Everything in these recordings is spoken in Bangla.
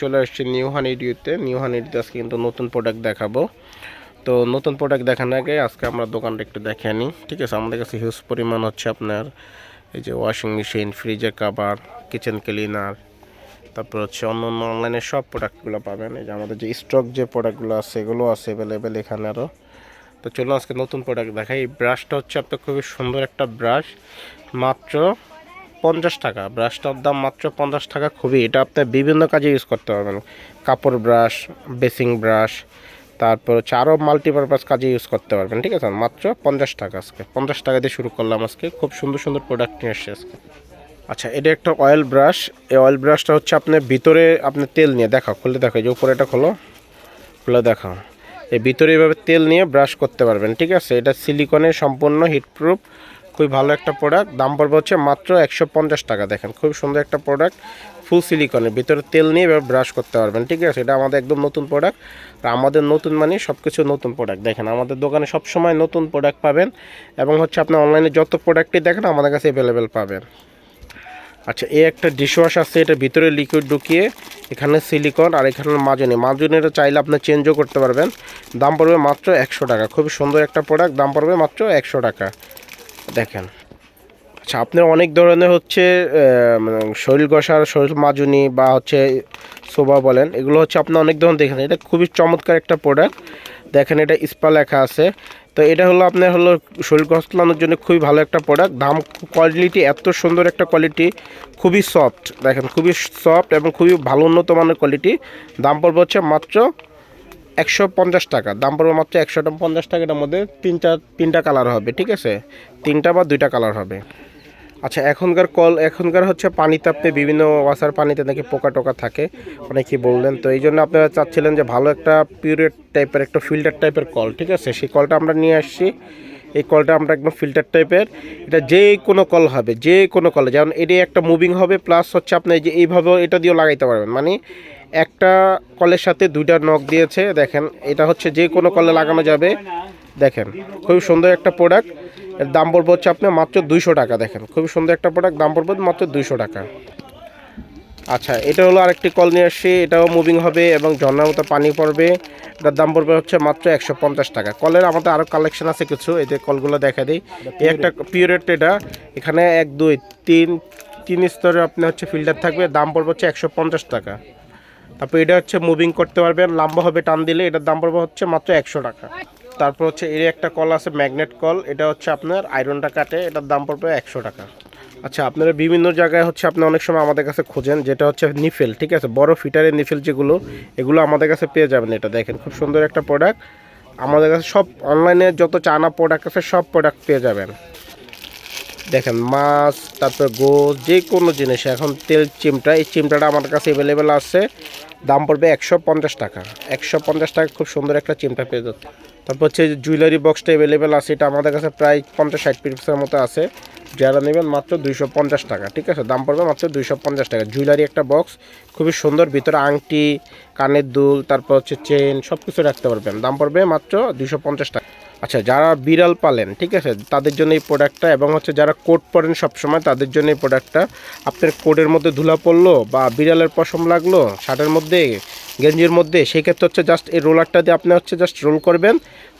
চলে আসছি নিউ হানিডিউতে নিউ হানিডিউতে আজকে কিন্তু নতুন প্রোডাক্ট দেখাবো। তো নতুন প্রোডাক্ট দেখার আগে আজকে আমরা দোকানটা একটু দেখে নিই। ঠিক আছে? আমাদের কাছে হিউজ পরিমাণ হচ্ছে আপনার এই যে ওয়াশিং মেশিন ফ্রিজের কাভার কিচেন ক্লিনার তারপর হচ্ছে অন্য অন্য অনলাইনে সব প্রোডাক্টগুলো পাবেন। এই যে আমাদের যে স্টক যে প্রোডাক্টগুলো আছে, এগুলো আছে অ্যাভেলেবেল এখানে আরও তো চলুন আজকে নতুন প্রোডাক্ট দেখাই। এই ব্রাশটা হচ্ছে আপনার খুবই সুন্দর একটা ব্রাশ মাত্র পঞ্চাশ টাকা ব্রাশটার দাম মাত্র পঞ্চাশ টাকা খুবই। এটা আপনি বিভিন্ন কাজে ইউজ করতে পারবেন। কাপড় ব্রাশ বেসিং ব্রাশ তারপর হচ্ছে আরও মাল্টিপারপাস কাজে ইউজ করতে পারবেন, ঠিক আছে? মাত্র পঞ্চাশ টাকা আজকে। পঞ্চাশ টাকা দিয়ে শুরু করলাম আজকে। খুব সুন্দর সুন্দর প্রোডাক্ট নিয়ে এসছে আজকে। আচ্ছা এটা একটা অয়েল ব্রাশ এই অয়েল ব্রাশটা হচ্ছে আপনার ভিতরে আপনি তেল নিয়ে, দেখাও, খুলে দেখো যে উপরে এটা খোলো, খুলে দেখাও। এই ভিতরে এভাবে তেল নিয়ে ব্রাশ করতে পারবেন, ঠিক আছে? এটা সিলিকনের সম্পূর্ণ হিটপ্রুফ খুবই ভালো একটা প্রোডাক্ট দাম পড়বে হচ্ছে মাত্র একশো পঞ্চাশ টাকা। দেখেন, খুব সুন্দর একটা প্রোডাক্ট ফুল সিলিকনের ভিতরে তেল নিয়ে এবার ব্রাশ করতে পারবেন, ঠিক আছে? এটা আমাদের একদম নতুন প্রোডাক্ট আর আমাদের নতুন মানে সব কিছু নতুন প্রোডাক্ট দেখেন, আমাদের দোকানে সব সময় নতুন প্রোডাক্ট পাবেন এবং হচ্ছে আপনি অনলাইনে যত প্রোডাক্টই দেখেন, আমাদের কাছে অ্যাভেলেবেল পাবেন। আচ্ছা এই একটা ডিশওয়াশ আছে, এটা ভিতরে লিকুইড ঢুকিয়ে এখানে সিলিকন আর এখানে মাজনি। মাজনিটা চাইলে আপনি চেঞ্জও করতে পারবেন। দাম পড়বে মাত্র একশো টাকা। খুবই সুন্দর একটা প্রোডাক্ট দাম পড়বে মাত্র একশো টাকা। দেখেন। আচ্ছা আপনার অনেক ধরনের হচ্ছে মানে শরীর ঘষার শরীর মাজনি বা হচ্ছে শোভা বলেন, এগুলো হচ্ছে আপনি অনেক ধরনের দেখেন। এটা খুবই চমৎকার একটা প্রোডাক্ট দেখেন, এটা স্পা লেখা আছে। তো এটা হলো আপনার হলো শরীর ঘষলানোর জন্য খুবই ভালো একটা প্রোডাক্ট দাম কোয়ালিটি এত সুন্দর একটা কোয়ালিটি খুবই সফট দেখেন, খুবই সফট এবং খুবই ভালো উন্নত মানের কোয়ালিটি দাম পড়বে হচ্ছে মাত্র একশো পঞ্চাশ টাকা। দাম পড়বে মাত্র একশো পঞ্চাশ টাকাটার মধ্যে তিনটা তিনটা কালার হবে, ঠিক আছে? তিনটা বা দুইটা কালার হবে। আচ্ছা এখনকার কল, এখনকার হচ্ছে পানি আপনি বিভিন্ন ওয়াসার পানিতে নাকি পোকা টোকা থাকে, অনেকেই বললেন। তো এই জন্য আপনারা চাচ্ছিলেন যে ভালো একটা পিউরেট টাইপের একটা ফিল্টার টাইপের কল, ঠিক আছে? সেই কলটা আমরা নিয়ে আসছি। এই কলটা আমরা একদম ফিল্টার টাইপের এটা যে কোনো কল হবে, যে কোনো কল, যেমন এটি একটা মুভিং হবে প্লাস হচ্ছে আপনি যে এইভাবে এটা দিয়েও লাগাইতে পারবেন। মানে একটা কলের সাথে দুইটা নখ দিয়েছে দেখেন এটা হচ্ছে যে কোনো কলে লাগানো যাবে। দেখেন খুবই সুন্দর একটা প্রোডাক্টের দাম পড়বে হচ্ছে আপনার মাত্র দুইশো টাকা দেখেন খুবই সুন্দর একটা প্রোডাক্ট দাম পড়বে মাত্র দুইশো টাকা। আচ্ছা এটা হলো আরেকটি কল নিয়ে আসছি এটাও মুভিং হবে এবং ঝর্ণার মতো পানি পড়বে। এটার দাম পড়বে হচ্ছে মাত্র একশো পঞ্চাশ টাকা। কলের আমাদের আরও কালেকশন আছে কিছু এই যে কলগুলো দেখা দিই। এই একটা পিওরেট এটা। এখানে এক দুই তিন তিন স্তরে আপনি হচ্ছে ফিল্টার থাকবে দাম পড়বে হচ্ছে একশো পঞ্চাশ টাকা। তারপর এটা হচ্ছে মুভিং করতে পারবেন, লম্বা হবে টান দিলে এটার দাম পড়বে হচ্ছে মাত্র একশো টাকা। তারপর হচ্ছে এর একটা কল আছে ম্যাগনেট কল, এটা হচ্ছে আপনার আয়রনটা কাটে, এটার দাম পড়বে একশো টাকা। আচ্ছা আপনারা বিভিন্ন জায়গায় হচ্ছে আপনি অনেক সময় আমাদের কাছে খোঁজেন, যেটা হচ্ছে নিফেল, ঠিক আছে? বড় ফিটারের নিফেল যেগুলো, এগুলো আমাদের কাছে পেয়ে যাবেন এটা দেখেন, খুব সুন্দর একটা প্রোডাক্ট আমাদের কাছে সব অনলাইনে যত চানা প্রোডাক্ট আছে, সব প্রোডাক্ট পেয়ে যাবেন। দেখেন, মাছ, তারপর গোস যে কোনো জিনিস, এখন তেল চিমটা, এই চিমটাটা আমার কাছে অ্যাভেলেবেল আছে। দাম পড়বে একশো পঞ্চাশ টাকা। একশো পঞ্চাশ টাকা খুব সুন্দর একটা চিমটা পেয়ে যাচ্ছে। তারপর হচ্ছে জুয়েলারি বক্সটা অ্যাভেলেবেল আছে, এটা আমাদের কাছে প্রায় পঞ্চাশ ষাট পিসের মতো আছে। যারা নেবেন মাত্র দুইশো পঞ্চাশ টাকা, ঠিক আছে? দাম পড়বে মাত্র দুইশো পঞ্চাশ টাকা। জুয়েলারি একটা বক্স খুবই সুন্দর, ভিতরে আংটি, কানের দুল, তারপর হচ্ছে চেন সব কিছু রাখতে পারবেন। দাম পড়বে মাত্র দুইশো পঞ্চাশ টাকা। আচ্ছা যারা বিড়াল পালেন, ঠিক আছে? তাদের জন্য এই প্রোডাক্টটা এবং হচ্ছে যারা কোট পরেন সবসময়, তাদের জন্য এই প্রোডাক্টটা আপনার কোটের মধ্যে ধুলা পড়ল বা বিড়ালের পশম লাগল, শার্টের মধ্যে, গেঞ্জির মধ্যে, সেই ক্ষেত্রে হচ্ছে জাস্ট এই রোলারটা দিয়ে আপনি হচ্ছে জাস্ট রোল করবেন।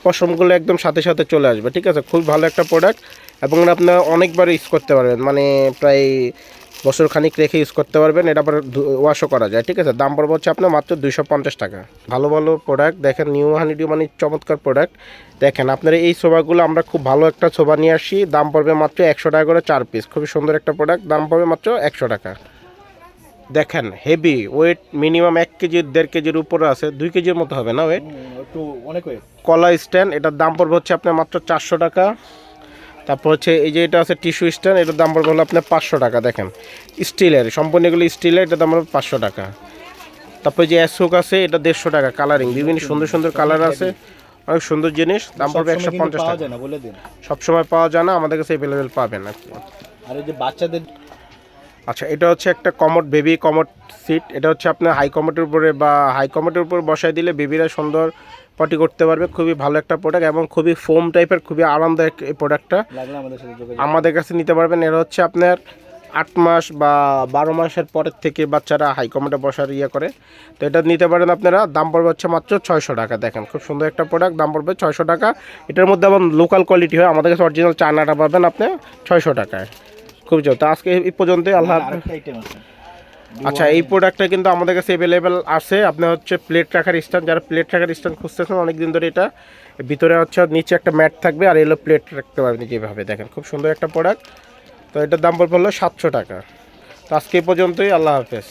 পশমগুলো একদম সাথে সাথে চলে আসবে, ঠিক আছে? খুব ভালো একটা প্রোডাক্ট এবং আপনার অনেকবার ইউজ করতে পারবেন। মানে প্রায় বছর খানিক রেখে ইউজ করতে পারবেন এটা আবার ওয়াশও করা যায় ঠিক আছে? দাম পড়বে হচ্ছে আপনার মাত্র দুইশো পঞ্চাশ টাকা। ভালো ভালো প্রোডাক্ট দেখেন নিউ হানিডিউ মানে চমৎকার প্রোডাক্ট দেখেন আপনারা এই সোফাগুলো আমরা খুব ভালো একটা সোফা নিয়ে আসি দাম পড়বে মাত্র একশো টাকা করে চার পিস খুবই সুন্দর একটা প্রোডাক্ট দাম পড়বে মাত্র একশো টাকা। দেখেন হেভি ওয়েট মিনিমাম এক কেজি দেড় কেজির উপরে আছে দুই কেজির মতো হবে না ওয়েট একটু অনেক হয়ে কলা স্ট্যান্ড এটার দাম পড়বে হচ্ছে আপনার মাত্র চারশো টাকা। তারপর হচ্ছে এই যে এটা আছে টিস্যু স্ট্যান্ড এটার দাম পড়বে হলো আপনার পাঁচশো টাকা দেখেন। স্টিলের সম্পূর্ণ এগুলো স্টিলের এটার দাম পড়বে পাঁচশো টাকা। তারপর যে অ্যাশোক আছে এটা দেড়শো টাকা কালারিং বিভিন্ন সুন্দর সুন্দর কালার আছে অনেক সুন্দর জিনিস দাম পড়বে একশো পঞ্চাশ টাকা। সবসময় পাওয়া যায় না আমাদের কাছে অ্যাভেলেবেল পাবেন আর কি। আর এই যে বাচ্চাদের আচ্ছা এটা হচ্ছে একটা কমোড বেবি কমোড সিট এটা হচ্ছে আপনার হাই কমোডের উপরে বা হাই কমোডের উপর বসায় দিলে বেবিরা সুন্দর পটি করতে পারবে খুবই ভালো একটা প্রোডাক্ট এবং খুবই ফোম টাইপের খুবই আরামদায়ক এই প্রোডাক্টটা আমাদের কাছে নিতে পারবেন এর হচ্ছে আপনার আট মাস বা বারো মাসের পরের থেকে বাচ্চারা হাই কমেন্টে বসার ইয়ে করে। তো এটা নিতে পারেন আপনারা দাম পড়বে হচ্ছে মাত্র ছয়শো টাকা দেখেন খুব সুন্দর একটা প্রোডাক্ট দাম পড়বে ছয়শো টাকা। এটার মধ্যে আবার লোকাল কোয়ালিটি হয় আমাদের কাছে অরিজিনাল চায়নাটা পাবেন আপনি ছয়শো টাকায়। খুব জোর তো আজকে এই পর্যন্তই আল্লাহ আচ্ছা এই প্রোডাক্টটা কিন্তু আমাদের কাছে অ্যাভেলেবেল আছে। আপনার হচ্ছে প্লেট রাখার স্ট্যান্ড যারা প্লেট রাখার স্ট্যান্ড খুঁজতেছেন অনেক দিন ধরে এটা ভিতরে হচ্ছে নিচে একটা ম্যাট থাকবে আর এলো প্লেট রাখতে পারবেন যেভাবে। দেখেন, খুব সুন্দর একটা প্রোডাক্ট তো এটার দাম বলব হলো সাতশো টাকা। তো আজকে পর্যন্তই, আল্লাহ হাফেজ।